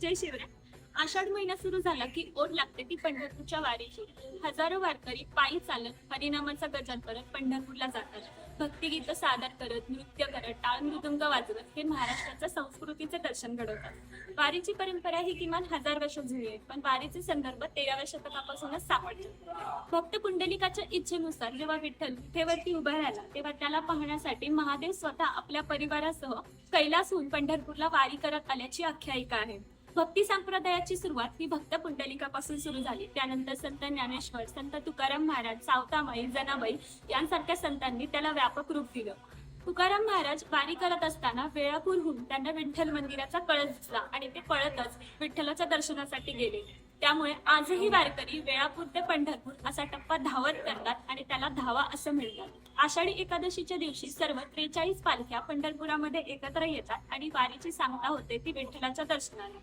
जय शिवराय. आषाढ महिना सुरू झाला की ओढ लागते ती पंढरपूरच्या वारीची. हजारो वारकरी पायी चालत हरिनामाचा गजर करत पंढरपूरला जातात. भक्तिगीत सादर करत नृत्य करत टाळ मृदुंग वाजवत हे महाराष्ट्राच्या संस्कृतीचे दर्शन घडवतात. वारीची परंपरा ही किमान हजार वर्ष जुनी आहे पण वारीचे संदर्भ तेराव्या शतकापासूनच सापडतात. भक्त पुंडलिकाच्या इच्छेनुसार जेव्हा विठ्ठल विठेवरती उभा राहिला तेव्हा त्याला पाहण्यासाठी महादेव स्वतः आपल्या परिवारासह कैलासहून पंढरपूरला वारी करत आल्याची आख्यायिका आहे. भक्ती संप्रदायाची सुरुवात ही भक्त पुंडलिकापासून सुरू झाली. त्यानंतर संत ज्ञानेश्वर संत तुकाराम महाराज सावतामाई जनाबाई यांसारख्या संतांनी त्याला व्यापक रूप दिलं. तुकाराम महाराज वारी करत असताना वेळापूरहून त्यांना विठ्ठल मंदिराचा कळस दिसला आणि ते पळतच विठ्ठलाच्या दर्शनासाठी गेले. त्यामुळे आजही वारकरी वेळापूर ते पंढरपूर असा टप्पा धावत करतात आणि त्याला धावा असं मिळतात आषाढी एकादशीच्या दिवशी सर्व त्रेचाळीस पालख्या पंढरपुरामध्ये एकत्र येतात आणि वारीची सांगता होते ती विठ्ठलाच्या दर्शनाने.